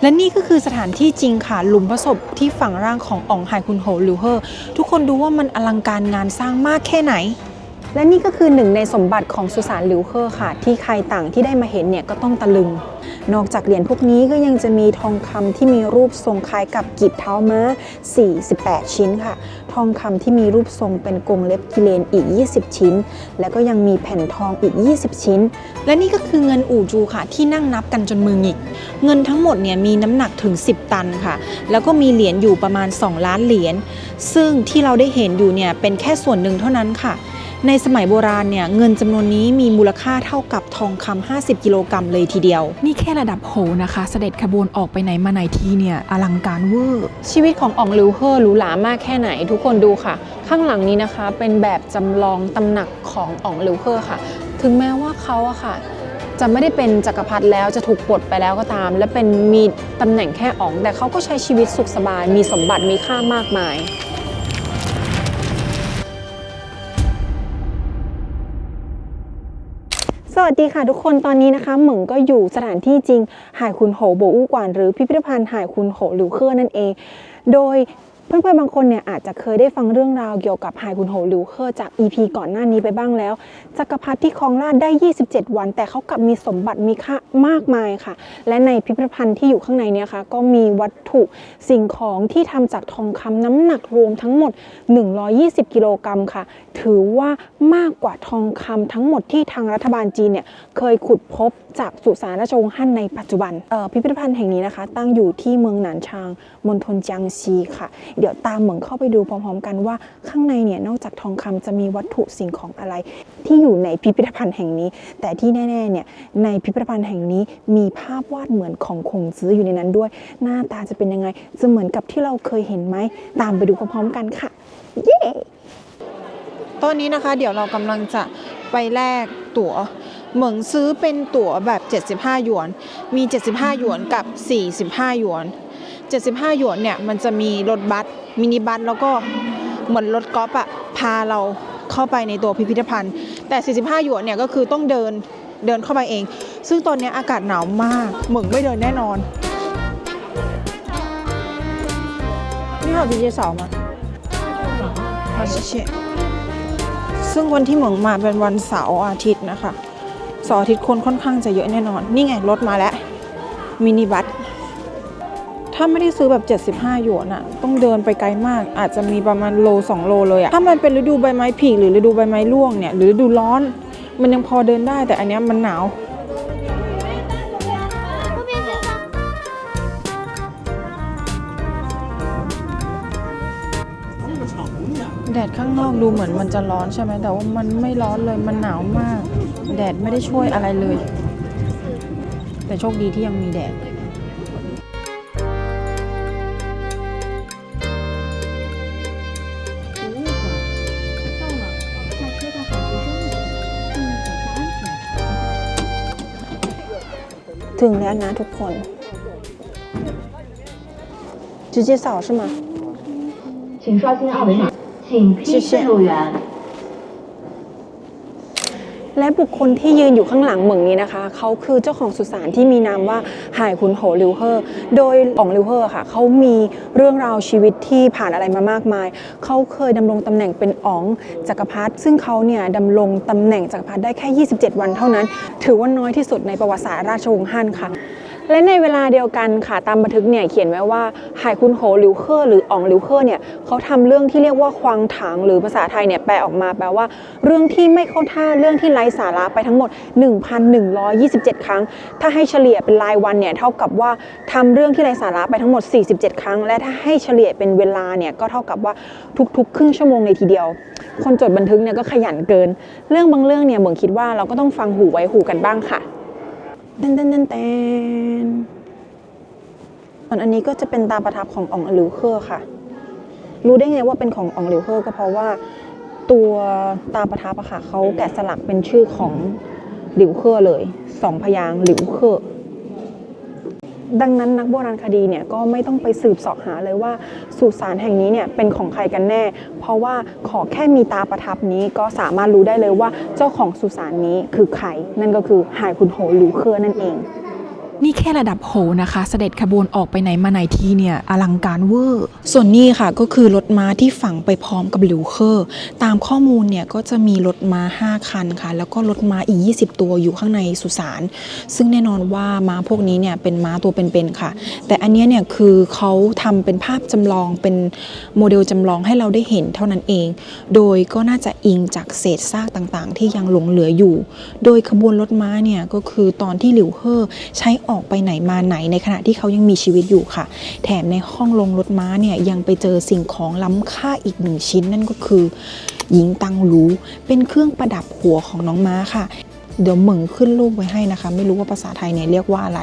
และนี่ก็คือสถานที่จริงค่ะหลุมพระศพที่ฝังร่างของอ๋องไฮคุนโหหรือเฮอทุกคนดูว่ามันอลังการงานสร้างมากแค่ไหน และนี่ก็คือหนึ่งในสมบัติของสุสานหลิวเคอร์ค่ะ ที่ใครต่างที่ได้มาเห็นเนี่ยก็ต้องตะลึง นอกจากเหรียญพวกนี้ก็ยังจะมีทองคำที่มีรูปทรงคล้ายกับกีบเท้าม้า 48 ชิ้นค่ะ ทองคำที่มีรูปทรงเป็นกรงเล็บกิเลนอีก 20 ชิ้น แล้วก็ยังมีแผ่นทองอีก 20 ชิ้น และนี่ก็คือเงินอู่จูค่ะ ที่นั่งนับกันจนมือหงิก เงินทั้งหมดเนี่ยมีน้ำหนักถึง 10 ตันค่ะ แล้วก็มีเหรียญอยู่ประมาณ 2 ล้านเหรียญซึ่งที่เราได้เห็นอยู่เนี่ยเป็นแค่ส่วนหนึ่งเท่านั้นค่ะ ในสมัยโบราณเนี่ยเงินจำนวนนี้มีมูลค่าเท่ากับทองคำ50 กิโลกรัมเลยทีเดียว นี่แค่ระดับโหนะคะ เสด็จขบวนออกไปไหนมาไหนทีเนี่ยอลังการเวอร์ ชีวิตของอ่องลิวเฮอร์หรูหรามากแค่ไหนทุกคนดูค่ะ ข้างหลังนี้นะคะเป็นแบบจำลองตำหนักของอ่องลิวเฮอร์ค่ะ ถึงแม้ว่าเขาอะค่ะจะไม่ได้เป็นจักรพรรดิแล้วจะถูกปลดไปแล้วก็ตาม และเป็นมีตำแหน่งแค่อ่อง แต่เขาก็ใช้ชีวิตสุขสบายมีสมบัติมีค่ามากมาย วัสดีค่ะทุกคนตอนนี้นะคะเหมิงก็อยู่สถานที่จริงหายคุณโหโบอู้กวานหรือพิพิธภัณฑ์หายคุณโหหลิวเครื่อนั่นเอง โดย เพื่อนๆบางคนเนี่ยอาจจะเคยได้ฟังเรื่องราวเกี่ยวกับหายคุนโหหลิวเคอรือจาก EP ก่อนหน้านี้ไปบ้างแล้วจักรพรรดิที่ครองราชได้ 27 วัน แต่เขากลับมีสมบัติมีค่ามากมายค่ะ และในพิพิธภัณฑ์ที่อยู่ข้างในเนี่ยค่ะก็มีวัตถุสิ่งของที่ทำจากทองคำน้ำหนักรวมทั้งหมด 120 กิโลกรัมค่ะ ถือว่ามากกว่าทองคำทั้งหมดที่ทางรัฐบาลจีนเนี่ยเคยขุดพบจากสุสานราชวงศ์ฮั่นในปัจจุบันออพิพิธภัณฑ์แห่งนี้นะคะ ตั้งอยู่ที่เมืองหนานชางมณฑลจางซีค่ะเดี๋ยวตามเหมืองเข้าไปดูพร้อมๆ กันว่าข้างในเนี่ยนอกจากทองคำจะมีวัตถุสิ่งของอะไร ที่อยู่ในพิพิธภัณฑ์แห่งนี้ แต่ที่แน่ๆเนี่ยในพิพิธภัณฑ์แห่งนี้มีภาพวาดเหมือนของคงจื้ออยู่ในนั้นด้วย หน้าตาจะเป็นยังไงจะเหมือนกับที่เราเคยเห็นไหมตามไปดูพร้อมๆ กันค่ะ เย้ตอนนี้นะคะเดี๋ยวเรากำลังจะไปแลกตั๋ว เหมืองซื้อเป็นตั๋วแบบ 75 หยวน มี 75 หยวนกับ 45 หยวน 75 หยวนเนี่ยมันจะมีรถบัสมินิบัสแล้วก็เหมือนรถกอล์ฟอะพาเราเข้าไปในตัวพิพิธภัณฑ์ แต่ 45 หยวนเนี่ยก็คือต้องเดินเดินเข้าไปเอง ซึ่งตอนนี้อากาศหนาวมากเหมึงไม่เดินแน่นอน นี่ค่าพีเจสองมาอชิชซึ่งวันที่เหมืองมาเป็นวันเสาร์อาทิตย์นะคะเสาร์อาทิตย์คนค่อนข้างจะเยอะแน่นอน นี่ไงรถมาแล้วมินิบัส ถ้าไม่ได้ซื้อแบบ 75 หยวนอะต้องเดินไปไกลมาก อาจจะมีประมาณโล 2 โลเลยอะถ้ามันเป็นฤดูใบไม้ผลิหรือฤดูใบไม้ร่วงเนี่ยหรือฤดูร้อน มันยังพอเดินได้แต่อันเนี้ยมันหนาวแดดข้างนอกดูเหมือนมันจะร้อนใช่ไหมแต่ว่ามันไม่ร้อนเลยมันหนาวมาก แดดไม่ได้ช่วยอะไรเลย แต่โชคดีที่ยังมีแดด ถึงแล้วนะทุกคน直接扫是吗？请刷新二维码，请批谢谢进入员。 และบุคคลที่ยืนอยู่ข้างหลังเหมืองนี้นะคะเขาคือเจ้าของสุสานที่มีนามว่าหายคุนโหลิวเฮอร์โดยอ่องลิวเฮอร์ค่ะเขามีเรื่องราวชีวิตที่ผ่านอะไรมามากมายเขาเคยดำรงตำแหน่งเป็นอ๋องจักรพรรดิซึ่งเขาเนี่ยดำรงตำแหน่งจักรพรรดิได้แค่ 27 วันเท่านั้น ถือว่าน้อยที่สุดในประวัติศาสตร์ราชวงศ์ฮั่นค่ะ และในเวลาเดียวกันค่ะตามบันทึกเนี่ยเขียนไว้ว่าหายคุนโหหลิวเคอร์หรืออ่องหลิวเคอร์เนี่ยเขาทำเรื่องที่เรียกว่าควางถางหรือภาษาไทยเนี่ยแปลออกมาแปลว่า เรื่องที่ไม่เข้าท่าเรื่องที่ไร้สาระไปทั้งหมด 1,127 ครั้ง ถ้าให้เฉลี่ยเป็นรายวันเนี่ยเท่ากับว่าทำเรื่องที่ไร้สาระไปทั้งหมด 47 ครั้ง และถ้าให้เฉลี่ยเป็นเวลาเนี่ยก็เท่ากับว่าทุกๆ ครึ่งชั่วโมงในทีเดียว คนจดบันทึกเนี่ยก็ขยันเกิน เรื่องบางเรื่องเนี่ยเหมือนคิดว่าเราก็ต้องฟังหูไว้หูกันบ้างค่ะ เต้นเต้นเต้นเต้นส่วนอันนี้ก็จะเป็นตาประทับของอองหลิวเคอร์ค่ะ รู้ได้ไงว่าเป็นของอองหลิวเคอร์ก็เพราะว่าตัวตาประทับอะค่ะเขาแกะสลักเป็นชื่อของหลิวเคอร์เลยสองพยางค์หลิวเคอร์ ดังนั้นนักโบราณคดีเนี่ยก็ไม่ต้องไปสืบสอบหาเลยว่าสุสานแห่งนี้เนี่ยเป็นของใครกันแน่ เพราะว่าขอแค่มีตาประทับนี้ก็สามารถรู้ได้เลยว่าเจ้าของสุสานนี้คือใคร นั่นก็คือหายคุณโหหลิวเคอร์นั่นเอง นี่แค่ระดับโหนะคะ เสด็จขบวนออกไปไหนมาไหนทีเนี่ยอลังการเวอร์ ส่วนนี้ค่ะก็คือรถม้าที่ฝังไปพร้อมกับหลิวเคอร์ตามข้อมูลเนี่ยก็จะมีรถม้า 5 คันค่ะ แล้วก็รถม้าอีก 20 ตัวอยู่ข้างในสุสานซึ่งแน่นอนว่าม้าพวกนี้เนี่ยเป็นม้าตัวเป็นๆค่ะ แต่อันนี้เนี่ยคือเขาทำเป็นภาพจำลองเป็นโมเดลจำลองให้เราได้เห็นเท่านั้นเอง โดยก็น่าจะอิงจากเศษซากต่างๆ ที่ยังหลงเหลืออยู่ โดยขบวนรถม้าเนี่ยก็คือตอนที่หลิวเฮอร์ใช้อออกไปไหนมาไหนในขณะที่เขายังมีชีวิตอยู่ค่ะ แถมในห้องลงรถม้าเนี่ยยังไปเจอสิ่งของล้ำค่าอีกหนึ่งชิ้นนั่นก็คือหญิงตังรูเป็นเครื่องประดับหัวของน้องม้าค่ะ เดี๋ยวเหมิงขึ้นรูปไว้ให้นะคะ ไม่รู้ว่าภาษาไทยเนี่ยเรียกว่าอะไร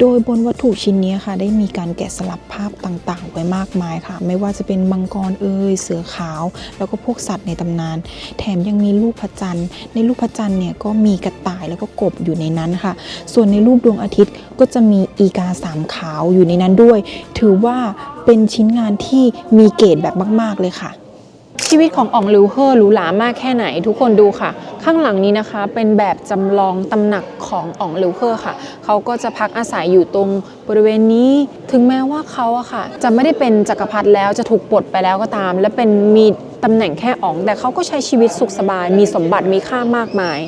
โดยบนวัตถุชิ้นนี้ค่ะ ได้มีการแกะสลักภาพต่างๆ ไว้มากมายค่ะ ไม่ว่าจะเป็นมังกรเอ่ยเสือขาว แล้วก็พวกสัตว์ในตำนาน แถมยังมีรูปพระจันทร์ในรูปพระจันทร์เนี่ยก็มีกระต่ายแล้วก็กบอยู่ในนั้นค่ะ ส่วนในรูปดวงอาทิตย์ก็จะมีอีกาสามขาวอยู่ในนั้นด้วย ถือว่าเป็นชิ้นงานที่มีเกรดแบบมาก ๆเลยค่ะ ชีวิตของอ่องลิวเฮอร์หรูหรามากแค่ไหน ทุกคนดูค่ะ ข้างหลังนี้นะคะเป็นแบบจำลองตำหนักของอ่องลิวเฮอร์ค่ะ เขาก็จะพักอาศัยอยู่ตรงบริเวณนี้ ถึงแม้ว่าเขาอะค่ะ จะไม่ได้เป็นจักรพรรดิแล้วจะถูกปลดไปแล้วก็ตาม และเป็นมีตำแหน่งแค่อ่องแต่เขาก็ใช้ชีวิตสุขสบายมีสมบัติมีค่ามากมาย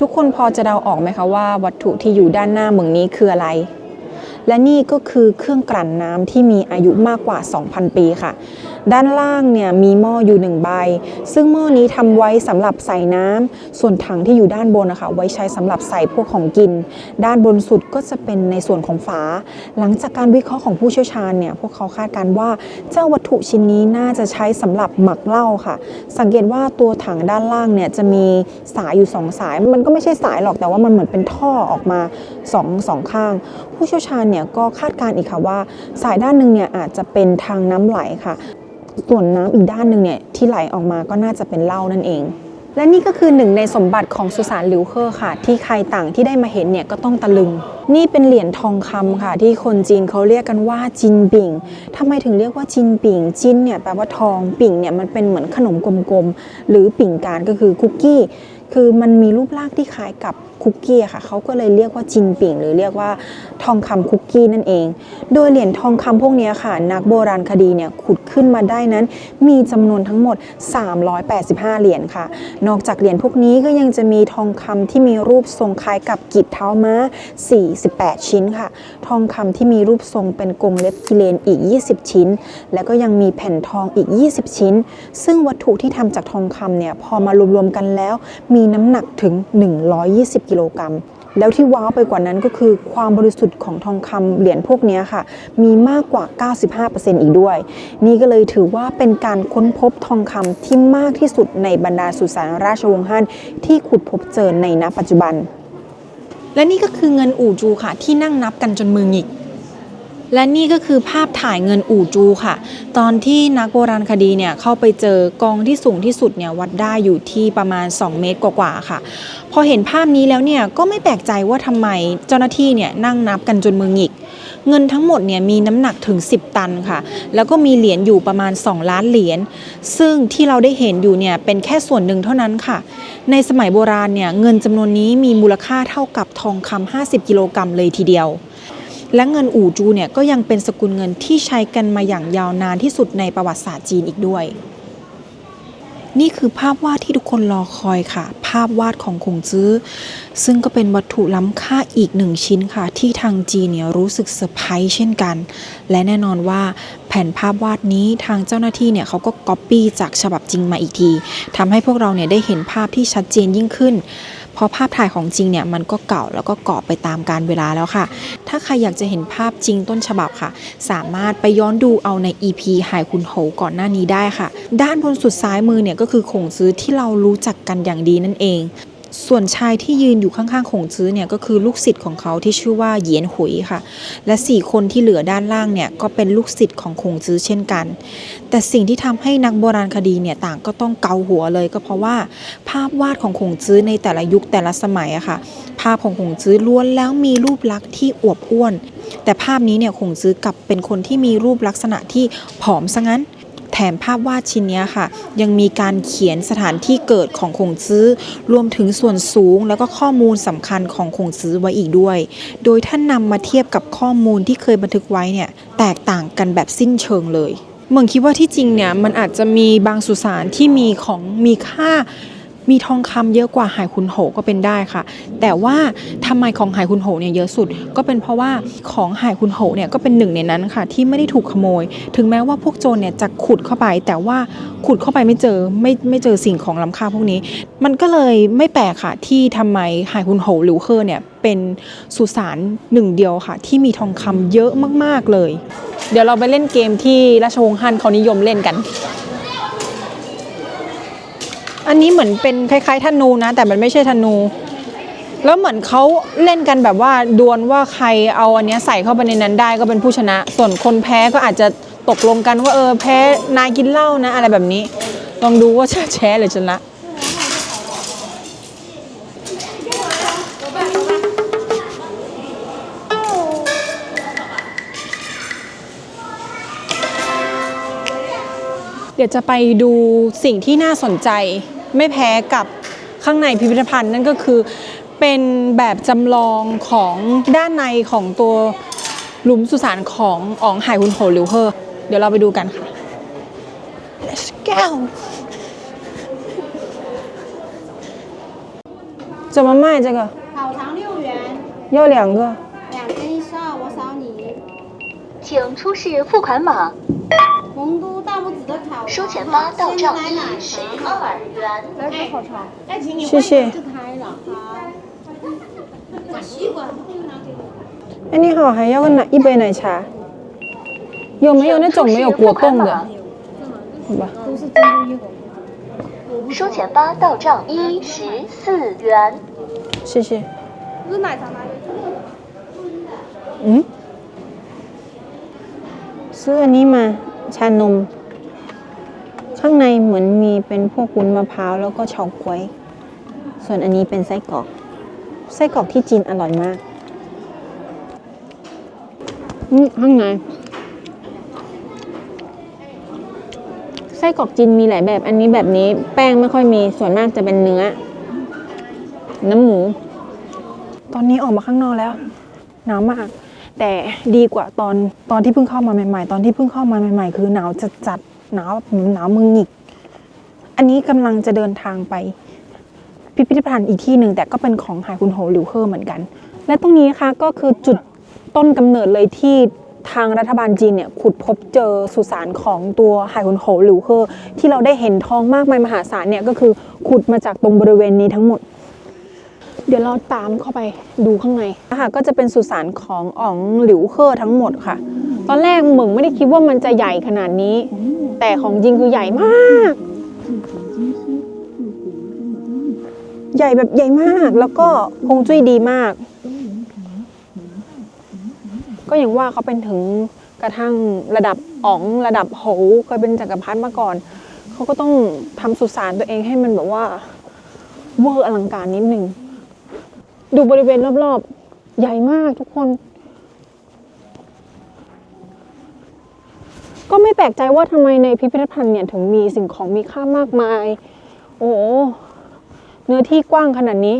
ทุกคนพอจะเดาออกไหมคะว่าวัตถุที่อยู่ด้านหน้าเมืองนี้คืออะไร และนี่ก็คือเครื่องกลั่นน้ำที่มีอายุมากกว่า 2,000 ปีค่ะ ด้านล่างเนี่ยมีหม้ออยู่หนึ่งใบ ซึ่งหม้อนี้ทำไว้สำหรับใส่น้ำส่วนถังที่อยู่ด้านบนนะคะไว้ใช้สำหรับใส่พวกของกิน ด้านบนสุดก็จะเป็นในส่วนของฝา หลังจากการวิเคราะห์ของผู้เชี่ยวชาญเนี่ยพวกเขาคาดการณ์ว่าเจ้าวัตถุชิ้นนี้น่าจะใช้สำหรับหมักเหล้าค่ะ สังเกตว่าตัวถังด้านล่างเนี่ยจะมีสายอยู่สองสาย มันก็ไม่ใช่สายหรอกแต่ว่ามันเหมือนเป็นท่อออกมา สองสองข้าง ผู้เชี่ยวชาญเนี่ยก็คาดการณ์อีกค่ะว่า สายด้านหนึ่งเนี่ยอาจจะเป็นทางน้ำไหลค่ะ ส่วนน้ำอีกด้านหนึ่งเนี่ยที่ไหลออกมาก็น่าจะเป็นเหล้านั่นเองและนี่ก็คือหนึ่งในสมบัติของสุสานหลิวเคอร์ค่ะ ที่ใครต่างที่ได้มาเห็นเนี่ยก็ต้องตะลึง นี่เป็นเหรียญทองคำค่ะ ที่คนจีนเขาเรียกกันว่าจินปิ่งทำไมถึงเรียกว่าจินปิ่งจินเนี่ยแปลว่าทองปิ่งเนี่ยมันเป็นเหมือนขนมกลมๆหรือปิ่งการก็คือคุกกี้ คือมันมีรูปร่างที่คล้ายกับคุกกี้ค่ะเขาก็เลยเรียกว่าจินปิ่ง หรือเรียกว่าทองคำคุกกี้นั่นเอง โดยเหรียญทองคำพวกนี้ค่ะ นักโบราณคดีเนี่ยขุดขึ้นมาได้นั้น มีจำนวนทั้งหมด 385 เหรียญค่ะ นอกจากเหรียญพวกนี้ก็ยังจะมีทองคำที่มีรูปทรงคล้ายกับกีบเท้าม้า 48 ชิ้นค่ะ ทองคำที่มีรูปทรงเป็นกรงเล็บกิเลนอีก 20 ชิ้น แล้วก็ยังมีแผ่นทองอีก 20 ชิ้น ซึ่งวัตถุที่ทำจากทองคำเนี่ยพอมารวมๆกันแล้ว มีน้ำหนักถึง 120กิโลกรัม แล้วที่ว้าวไปกว่านั้นก็คือความบริสุทธิ์ของทองคำเหรียญพวกนี้ค่ะ มีมากกว่า 95%อีกด้วย นี่ก็เลยถือว่าเป็นการค้นพบทองคำที่มากที่สุดในบรรดาสุสานราชวงศ์ฮั่นที่ขุดพบเจอในณปัจจุบัน และนี่ก็คือเงินอู่จูค่ะที่นั่งนับกันจนมือหงิก และนี่ก็คือภาพถ่ายเงินอู่จูค่ะ ตอนที่นักโบราณคดีเนี่ยเข้าไปเจอกองที่สูงที่สุดเนี่ยวัดได้อยู่ที่ประมาณ 2 เมตรกว่าๆค่ะ พอเห็นภาพนี้แล้วเนี่ยก็ไม่แปลกใจว่าทำไมเจ้าหน้าที่เนี่ยนั่งนับกันจนมือหงิก เงินทั้งหมดเนี่ยมีน้ำหนักถึง 10 ตันค่ะ แล้วก็มีเหรียญอยู่ประมาณ 2 ล้านเหรียญซึ่งที่เราได้เห็นอยู่เนี่ยเป็นแค่ส่วนหนึ่งเท่านั้นค่ะ ในสมัยโบราณเนี่ยเงินจำนวนนี้มีมูลค่าเท่ากับทองคำ50 กิโลกรัมเลยทีเดียว และเงินอู่จูเนี่ยก็ยังเป็นสกุลเงินที่ใช้กันมาอย่างยาวนานที่สุดในประวัติศาสตร์จีนอีกด้วย นี่คือภาพวาดที่ทุกคนรอคอยค่ะ ภาพวาดของคงจื้อ ซึ่งก็เป็นวัตถุล้ำค่าอีกหนึ่งชิ้นค่ะ ที่ทางจีนเนี่ยรู้สึกเซอร์ไพรส์เช่นกัน และแน่นอนว่าแผ่นภาพวาดนี้ทางเจ้าหน้าที่เนี่ยเขาก็ก๊อปปี้จากฉบับจริงมาอีกทีทำให้พวกเราเนี่ยได้เห็นภาพที่ชัดเจนยิ่งขึ้น เพราะภาพถ่ายของจริงเนี่ยมันก็เก่าแล้วก็กรอบไปตามการเวลาแล้วค่ะ ถ้าใครอยากจะเห็นภาพจริงต้นฉบับค่ะ สามารถไปย้อนดูเอาใน EP หายคุณโหก่อนหน้านี้ได้ค่ะ ด้านบนสุดซ้ายมือเนี่ยก็คือขงซื้อที่เรารู้จักกันอย่างดีนั่นเอง ส่วนชายที่ยืนอยู่ข้างๆขงซื้อเนี่ยก็คือลูกศิษย์ของเขาที่ชื่อว่าเหยียนหุยค่ะ และ 4 คนที่เหลือด้านล่างเนี่ยก็เป็นลูกศิษย์ของคงจื้อเช่นกัน แต่สิ่งที่ทำให้นักโบราณคดีเนี่ยต่างก็ต้องเกาหัวเลยก็เพราะว่าภาพวาดของคงจื้อในแต่ละยุคแต่ละสมัยอะค่ะ ภาพของคงจื้อล้วนแล้วมีรูปลักษณ์ที่อวบอ้วน แต่ภาพนี้เนี่ยคงจื้อกลับเป็นคนที่มีรูปลักษณะที่ผอมซะงั้น แถมภาพวาดชิ้นนี้ค่ะ ยังมีการเขียนสถานที่เกิดของคงซื้อ รวมถึงส่วนสูงแล้วก็ข้อมูลสำคัญของคงซื้อไว้อีกด้วย โดยท่านนำมาเทียบกับข้อมูลที่เคยบันทึกไว้เนี่ยแตกต่างกันแบบสิ้นเชิงเลยเหมือนคิดว่าที่จริงเนี่ยมันอาจจะมีบางสุสานที่มีของมีค่า มีทองคำเยอะกว่าหายคุณโหก็เป็นได้ค่ะ แต่ว่าทำไมของหายคุณโหเนี่ยเยอะสุด ก็เป็นเพราะว่าของหายคุณโหเนี่ยก็เป็นหนึ่งในนั้นค่ะ ที่ไม่ได้ถูกขโมย ถึงแม้ว่าพวกโจรเนี่ยจะขุดเข้าไป แต่ว่าขุดเข้าไปไม่เจอไม่ไม่เจอสิ่งของล้ำค่าพวกนี้ มันก็เลยไม่แปลกค่ะ ที่ทำไมหายคุณโหหลิวเคอร์เนี่ยเป็นสุสานหนึ่งเดียวค่ะ ที่มีทองคำเยอะมาก ๆเลย เดี๋ยวเราไปเล่นเกมที่ราชวงศ์ฮั่นเขานิยมเล่นกัน อันนี้เหมือนเป็นคล้ายๆธนูนะ แต่มันไม่ใช่ธนู แล้วเหมือนเขาเล่นกันแบบว่าดวลว่าใครเอาอันเนี้ยใส่เข้าไปในนั้นได้ก็เป็นผู้ชนะ ส่วนคนแพ้ก็อาจจะตกลงกันว่าเออแพ้นายกินเหล้านะ อะไรแบบนี้ ลองดูว่าจะแพ้หรือชนะเดี๋ยวจะไปดูสิ่งที่น่าสนใจ ไม่แพ้กับข้างในพิพิธภัณฑ์นั่นก็คือเป็นแบบจำลองของด้านในของตัวหลุมสุสานของอองไหหุนโหหลิวเฮอเดี๋ยวเราไปดูกันค่ะ Let's go 怎么卖这个？烤肠六元，要两个。两件一十二，我扫你。请出示付款码， 成都大拇指的卡，收钱吧，到账一十二元。哎，你好，谢谢。哎，你，好。还要个奶一杯奶茶，有没有那种没有果冻的？好吧。都是珍珠一盒。收钱包，到账一十四元。谢谢。嗯？是安妮吗？ ชานม ข้างในเหมือนมีเป็นพวกวุ้นมะพร้าวแล้วก็เฉาก๊วย ส่วนอันนี้เป็นไส้กรอก ไส้กรอกที่จีนอร่อยมากข้างในไส้กรอกจีนมีหลายแบบ อันนี้แบบนี้แป้งไม่ค่อยมี ส่วนมากจะเป็นเนื้อ น้ำหมู ตอนนี้ออกมาข้างนอกแล้ว หนาวมาก แต่ดีกว่าตอนตอนที่เพิ่งเข้ามาใหม่ ๆ ตอนที่เพิ่งเข้ามาใหม่ ๆ คือหนาวจัดจัดหนาวแบบหนาวมือหงิก อันนี้กำลังจะเดินทางไป พิพิธภัณฑ์อีกที่หนึ่งแต่ก็เป็นของหายคุณโหหลิวเคอร์เหมือนกัน และตรงนี้นะคะก็คือจุดต้นกำเนิดเลยที่ทางรัฐบาลจีนเนี่ยขุดพบเจอสุสานของตัวหายคุณโหหลิวเคอร์ที่เราได้เห็นทองมากมายมหาศาลเนี่ยก็คือขุดมาจากตรงบริเวณนี้ทั้งหมด เดี๋ยวเราตามเข้าไปดูข้างในนะคะก็จะเป็นสุสานของอ๋องหลิวเคอร์ทั้งหมดค่ะ ตอนแรกเหมิงไม่ได้คิดว่ามันจะใหญ่ขนาดนี้ แต่ของจริงคือใหญ่มาก ใหญ่แบบใหญ่มากแล้วก็ฮวงจุ้ยดีมาก ก็อย่างว่าเขาเป็นถึงกระทั่งระดับอ๋องระดับโหเคยเป็นจักรพรรดิมาก่อน เขาก็ต้องทำสุสานตัวเองให้มันแบบว่าเวอร์อลังการนิดนึง ดูบริเวณรอบๆ ใหญ่มากทุกคน ก็ไม่แปลกใจว่าทำไมในพิพิธภัณฑ์เนี่ยถึงมีสิ่งของมีค่ามากมาย โอ้เนื้อที่กว้างขนาดนี้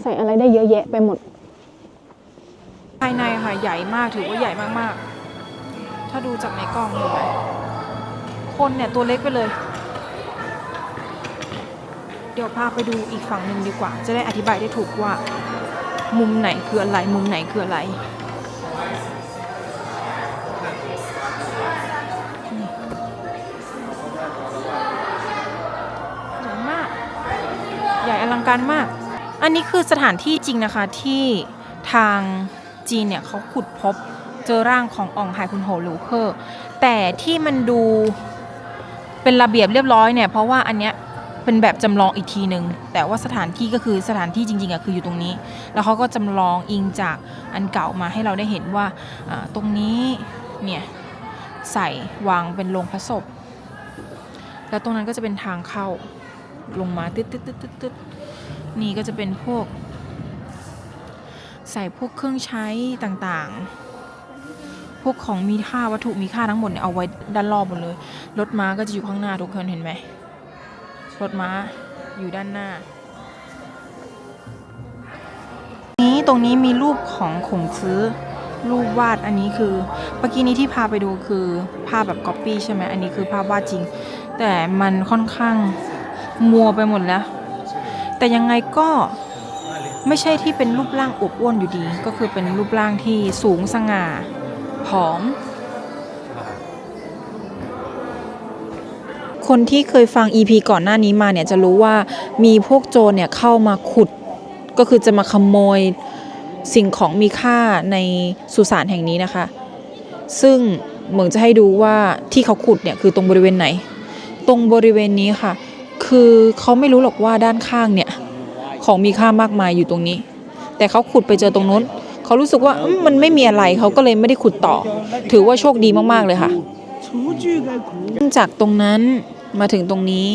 ใส่อะไรได้เยอะแยะไปหมด ภายในค่ะใหญ่มากถือว่าใหญ่มากๆ ถ้าดูจากในกล้องเห็นไหมคนเนี่ยตัวเล็กไปเลย เดี๋ยวพาไปดูอีกฝั่งหนึ่งดีกว่า จะได้อธิบายได้ถูกว่า มุมไหนคืออะไร มุมไหนคืออะไรใหญ่มาก ใหญ่อลังการมาก อันนี้คือสถานที่จริงนะคะที่ทางจีนเนี่ยเขาขุดพบเจอร่างของอองไฮคุณโหหลูเคอร์แต่ที่มันดูเป็นระเบียบเรียบร้อยเนี่ย เพราะว่าอันเนี้ย เป็นแบบจำลองอีกทีหนึ่งแต่ว่าสถานที่ก็คือสถานที่จริงๆอะคืออยู่ตรงนี้ แล้วเขาก็จำลองอิงจากอันเก่ามาให้เราได้เห็นว่าอ่าตรงนี้เนี่ยใส่วางเป็นโรงพระศพ แล้วตรงนั้นก็จะเป็นทางเข้าลงมาตึ๊ดตึ๊ดตึ๊ดตึ๊ดตึ๊ดนี่ก็จะเป็นพวก ใส่พวกเครื่องใช้ต่างๆ พวกของมีค่าวัตถุมีค่าทั้งหมดเนี่ยเอาไว้ด้านรอบหมดเลย รถม้าก็จะอยู่ข้างหน้าทุกคนเห็นไหม รถม้าอยู่ด้านหน้า นี้ตรงนี้มีรูปของขงซื้อ รูปวาดอันนี้คือเมื่อกี้นี้ที่พาไปดูคือภาพแบบก๊อปปี้ใช่ไหมอันนี้คือภาพวาดจริง แต่มันค่อนข้างมัวไปหมดแล้ว แต่ยังไงก็ไม่ใช่ที่เป็นรูปร่างอวบอ้วนอยู่ดี ก็คือเป็นรูปร่างที่สูงสง่าผอม คนที่เคยฟัง EP ก่อนหน้านี้มาเนี่ยจะรู้ว่ามีพวกโจรเนี่ยเข้ามาขุด ก็คือจะมาขโมยสิ่งของมีค่าในสุสานแห่งนี้นะคะ ซึ่งเหมือนจะให้ดูว่าที่เขาขุดเนี่ยคือตรงบริเวณไหน ตรงบริเวณนี้ค่ะ คือเขาไม่รู้หรอกว่าด้านข้างเนี่ยของมีค่ามากมายอยู่ตรงนี้ แต่เขาขุดไปเจอตรงนู้นเขารู้สึกว่ามันไม่มีอะไรเขาก็เลยไม่ได้ขุดต่อ ถือว่าโชคดีมากๆเลยค่ะจากตรงนั้น มาถึงตรงนี้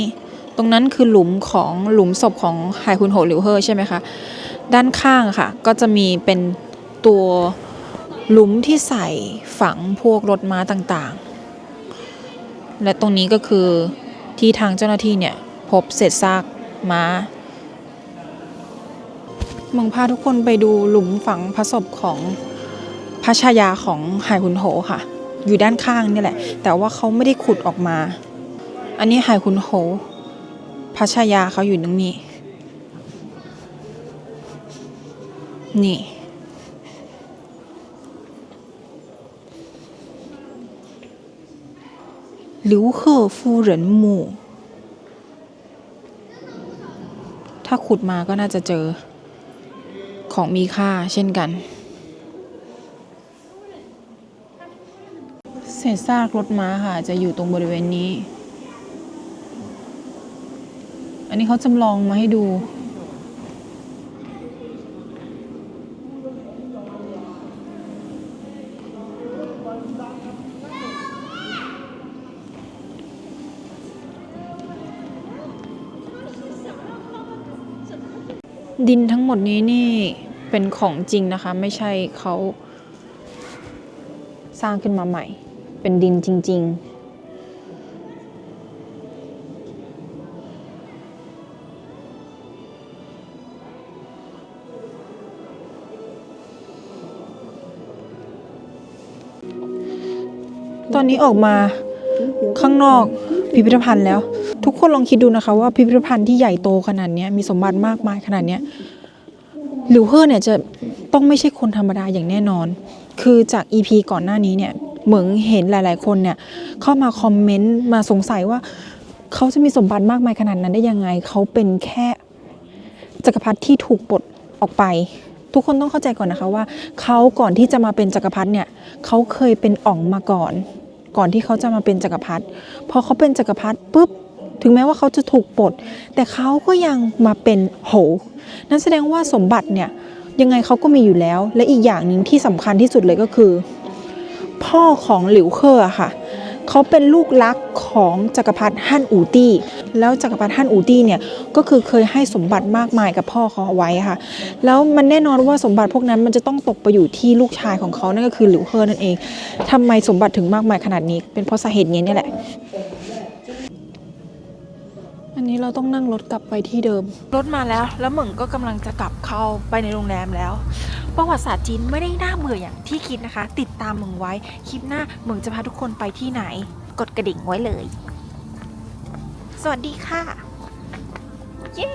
ตรงนั้นคือหลุมของหลุมศพของไฮคุนโหหลิวเฮอใช่ไหมคะ ด้านข้างค่ะ ก็จะมีเป็นตัวหลุมที่ใส่ฝังพวกรถม้าต่างๆ และตรงนี้ก็คือที่ทางเจ้าหน้าที่เนี่ยพบเศษซากม้ามึงพาทุกคนไปดูหลุมฝังพระศพของพระชายาของไฮคุนโหค่ะ อยู่ด้านข้างนี่แหละ แต่ว่าเขาไม่ได้ขุดออกมา อันนี้ไฮคุนโหพระชยาเขาอยู่ตรงนี้ นี่หลิวเคอฟูเหรินหมู่ ถ้าขุดมาก็น่าจะเจอ ของมีค่าเช่นกัน เศษซากรถม้าค่ะ จะอยู่ตรงบริเวณนี้ อันนี้เขาจำลองมาให้ดู ดินทั้งหมดนี้นี่เป็นของจริงนะคะ ไม่ใช่เขาสร้างขึ้นมาใหม่ เป็นดินจริง ๆ ตอนนี้ออกมาข้างนอกพิพิธภัณฑ์แล้ว ทุกคนลองคิดดูนะคะว่าพิพิธภัณฑ์ที่ใหญ่โตขนาดนี้มีสมบัติมากมายขนาดนี้หลิวเฮอเนี่ยจะต้องไม่ใช่คนธรรมดาอย่างแน่นอน คือจาก EP ก่อนหน้านี้เนี่ยเหมืองเห็นหลาย ๆ คนเนี่ยเข้ามาคอมเมนต์มาสงสัยว่าเขาจะมีสมบัติมากมายขนาดนั้นได้ยังไง เขาเป็นแค่จักรพรรดิที่ถูกปลดออกไป ทุกคนต้องเข้าใจก่อนนะคะว่าเขาก่อนที่จะมาเป็นจักรพรรดิเนี่ยเขาเคยเป็นอ่องมาก่อน ก่อนที่เขาจะมาเป็นจักรพรรดิพอเขาเป็นจักรพรรดิปุ๊บถึงแม้ว่าเขาจะถูกปลดแต่เขาก็ยังมาเป็นโหนั่นแสดงว่าสมบัติเนี่ยยังไงเขาก็มีอยู่แล้ว และอีกอย่างหนึ่งที่สำคัญที่สุดเลยก็คือ พ่อของหลิวเคอร์อค่ะ เขาเป็นลูกรักของจักรพรรดิฮั่นอูตี้ แล้วจักรพรรดิฮั่นอูตี้เนี่ยก็คือเคยให้สมบัติมากมายกับพ่อเขาเอาไว้ค่ะ แล้วมันแน่นอนว่าสมบัติพวกนั้นมันจะต้องตกไปอยู่ที่ลูกชายของเขานั่นก็คือหลิวเคอร์นั่นเองทำไมสมบัติถึงมากมายขนาดนี้ เป็นเพราะสาเหตุนี้นี่แหละ อันนี้เราต้องนั่งรถกลับไปที่เดิม รถมาแล้ว แล้วเหมิงก็กำลังจะกลับเข้าไปในโรงแรมแล้ว ประวัติศาสตร์จีนไม่ได้น่าเบื่ออย่างที่คิดนะคะ ติดตามเมืองไว้ คลิปหน้าเมืองจะพาทุกคนไปที่ไหน กดกระดิ่งไว้เลย สวัสดีค่ะ เย้